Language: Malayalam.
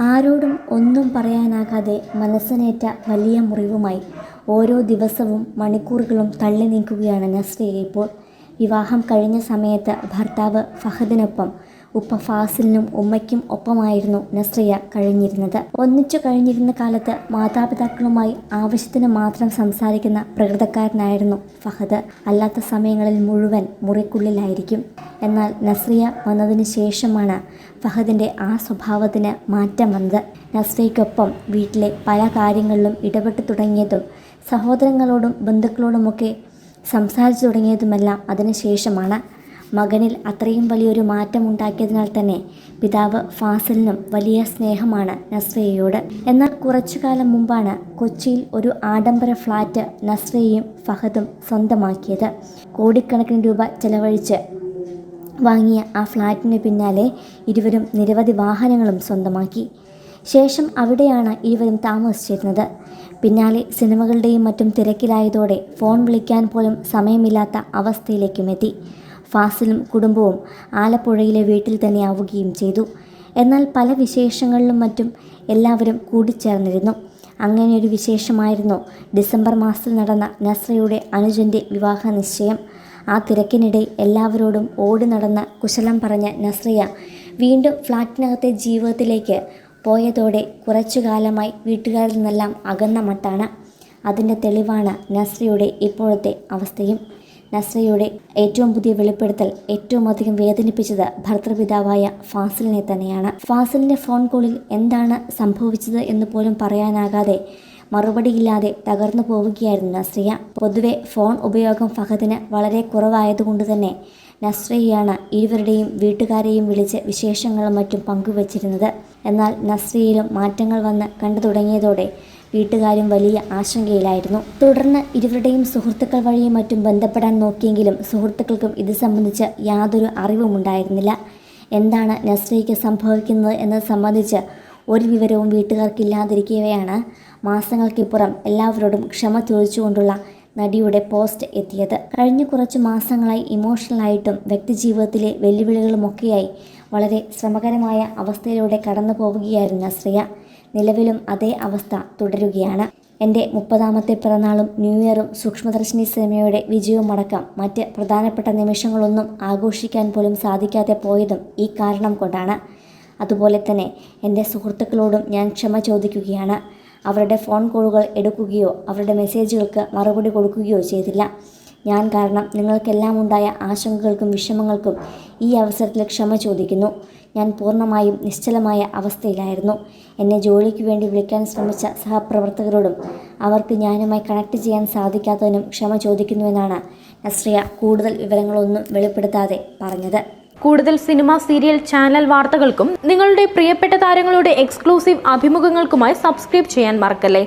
ആരോടും ഒന്നും പറയാനാകാതെ മനസ്സിനേറ്റ വലിയ മുറിവുമായി ഓരോ ദിവസവും മണിക്കൂറുകളും തള്ളി നീക്കുകയാണ് നസ്രിയ ഇപ്പോൾ. വിവാഹം കഴിഞ്ഞ സമയത്ത് ഭർത്താവ് ഫഹദിനൊപ്പം ഉപ്പ ഫാസിലിനും ഉമ്മയ്ക്കും ഒപ്പമായിരുന്നു നസ്രിയ കഴിഞ്ഞിരുന്നത്. ഒന്നിച്ചു കഴിഞ്ഞിരുന്ന കാലത്ത് മാതാപിതാക്കളുമായി ആവശ്യത്തിന് മാത്രം സംസാരിക്കുന്ന പ്രകൃതക്കാരനായിരുന്നു ഫഹദ്. അല്ലാത്ത സമയങ്ങളിൽ മുഴുവൻ മുറിക്കുള്ളിലായിരിക്കും. എന്നാൽ നസ്രിയ വന്നതിന് ശേഷമാണ് ഫഹദിന്റെ ആ സ്വഭാവത്തിന് മാറ്റം വന്നത്. നസ്രിയയ്ക്കൊപ്പം വീട്ടിലെ പല കാര്യങ്ങളിലും ഇടപെട്ടു തുടങ്ങിയതും സഹോദരങ്ങളോടും ബന്ധുക്കളോടുമൊക്കെ സംസാരിച്ചു തുടങ്ങിയതുമെല്ലാം അതിനുശേഷമാണ് മകനിൽ അത്രയും വലിയൊരു മാറ്റമുണ്ടാക്കിയതിനാൽ തന്നെ പിതാവ് ഫാസിലിനും വലിയ സ്നേഹമാണ് നസ്രിയയോട്. എന്നാൽ കുറച്ചു കാലം മുമ്പാണ് കൊച്ചിയിൽ ഒരു ആഡംബര ഫ്ലാറ്റ് നസ്രിയയും ഫഹദും സ്വന്തമാക്കിയത്. കോടിക്കണക്കിന് രൂപ ചെലവഴിച്ച് വാങ്ങിയ ആ ഫ്ലാറ്റിന് പിന്നാലെ ഇരുവരും നിരവധി വാഹനങ്ങളും സ്വന്തമാക്കി. ശേഷം അവിടെയാണ് ഇരുവരും താമസിച്ചിരുന്നത്. പിന്നാലെ സിനിമകളുടെയും മറ്റും തിരക്കിലായതോടെ ഫോൺ വിളിക്കാൻ പോലും സമയമില്ലാത്ത അവസ്ഥയിലേക്കും എത്തി. ഫാസിലും കുടുംബവും ആലപ്പുഴയിലെ വീട്ടിൽ തന്നെ ആവുകയും ചെയ്തു. എന്നാൽ പല വിശേഷങ്ങളിലും മറ്റും എല്ലാവരും കൂടിച്ചേർന്നിരുന്നു. അങ്ങനെയൊരു വിശേഷമായിരുന്നു ഡിസംബർ മാസത്തിൽ നടന്ന നസ്രയുടെ അനുജന്റെ വിവാഹ നിശ്ചയം. ആ തിരക്കിനിടെ എല്ലാവരോടും ഓടി നടന്ന കുശലം പറഞ്ഞ നസ്രിയ വീണ്ടും ഫ്ലാറ്റിനകത്തെ ജീവിതത്തിലേക്ക് പോയതോടെ കുറച്ചു കാലമായി വീട്ടുകാരിൽ നിന്നെല്ലാം അകന്ന മട്ടാണ്. അതിന്റെ തെളിവാണ് നസ്രിയുടെ ഇപ്പോഴത്തെ അവസ്ഥയും. നസ്രയുടെ ഏറ്റവും പുതിയ വെളിപ്പെടുത്തൽ ഏറ്റവും അധികം വേദനിപ്പിച്ചത് ഭർത്തൃപിതാവായ ഫാസിലിനെ തന്നെയാണ്. ഫാസിലിന്റെ ഫോൺ കോളിൽ എന്താണ് സംഭവിച്ചത് എന്ന് പോലും പറയാനാകാതെ മറുപടിയില്ലാതെ തകർന്നു പോവുകയായിരുന്നു നസ്രിയ. പൊതുവെ ഫോൺ ഉപയോഗം ഫഹദിന് വളരെ കുറവായതുകൊണ്ട് തന്നെ നസ്രിയയാണ് ഇരുവരുടെയും വീട്ടുകാരെയും വിളിച്ച് വിശേഷങ്ങളും മറ്റും പങ്കുവച്ചിരുന്നത്. എന്നാൽ നസ്രിയയിലും മാറ്റങ്ങൾ വന്ന് കണ്ടു തുടങ്ങിയതോടെ വീട്ടുകാരും വലിയ ആശങ്കയിലായിരുന്നു. തുടർന്ന് ഇരുവരുടെയും സുഹൃത്തുക്കൾ വഴിയും മറ്റും ബന്ധപ്പെടാൻ നോക്കിയെങ്കിലും സുഹൃത്തുക്കൾക്കും ഇത് സംബന്ധിച്ച് യാതൊരു അറിവും ഉണ്ടായിരുന്നില്ല. എന്താണ് നസ്രയ്ക്ക് സംഭവിക്കുന്നത് എന്നത് സംബന്ധിച്ച് ഒരു വിവരവും വീട്ടുകാർക്കില്ലാതിരിക്കവെയാണ് മാസങ്ങൾക്കിപ്പുറം എല്ലാവരോടും ക്ഷമ ചോദിച്ചുകൊണ്ടുള്ള നടിയുടെ പോസ്റ്റ് എത്തിയത്. കഴിഞ്ഞ കുറച്ച് മാസങ്ങളായി ഇമോഷണലായിട്ടും വ്യക്തിജീവിതത്തിലെ വെല്ലുവിളികളുമൊക്കെയായി വളരെ ശ്രമകരമായ അവസ്ഥയിലൂടെ കടന്നു പോവുകയായിരുന്ന നസ്രിയ നിലവിലും അതേ അവസ്ഥ തുടരുകയാണ്. എന്റെ മുപ്പതാമത്തെ പിറന്നാളും ന്യൂ ഇയറും സൂക്ഷ്മദർശിനി സിനിമയുടെ വിജയവും അടക്കം മറ്റ് പ്രധാനപ്പെട്ട നിമിഷങ്ങളൊന്നും ആഘോഷിക്കാൻ പോലും സാധിക്കാതെ പോയതും ഈ കാരണം കൊണ്ടാണ്. അതുപോലെ തന്നെ എന്റെ സുഹൃത്തുക്കളോടും ഞാൻ ക്ഷമ ചോദിക്കുകയാണ്. അവരുടെ ഫോൺ കോളുകൾ എടുക്കുകയോ അവരുടെ മെസ്സേജുകൾക്ക് മറുപടി കൊടുക്കുകയോ ചെയ്തില്ല. ഞാൻ കാരണം നിങ്ങൾക്കെല്ലാം ഉണ്ടായ ആശങ്കകൾക്കും വിഷമങ്ങൾക്കും ഈ അവസരത്തിൽ ക്ഷമ ചോദിക്കുന്നു. ഞാൻ പൂർണമായും നിശ്ചലമായ അവസ്ഥയിലായിരുന്നു. എന്നെ ജോലിക്ക് വേണ്ടി വിളിക്കാൻ ശ്രമിച്ച സഹപ്രവർത്തകരോടും അവർക്ക് ഞാനുമായി കണക്ട് ചെയ്യാൻ സാധിക്കാത്തതിനും ക്ഷമ ചോദിക്കുന്നുവെന്നാണ് നസ്രിയ കൂടുതൽ വിവരങ്ങളൊന്നും വെളിപ്പെടുത്താതെ പറഞ്ഞത്. കൂടുതൽ സിനിമ സീരിയൽ ചാനൽ വാർത്തകൾക്കും നിങ്ങളുടെ പ്രിയപ്പെട്ട താരങ്ങളുടെ എക്സ്ക്ലൂസീവ് അഭിമുഖങ്ങൾക്കുമായി സബ്സ്ക്രൈബ് ചെയ്യാൻ മറക്കല്ലേ?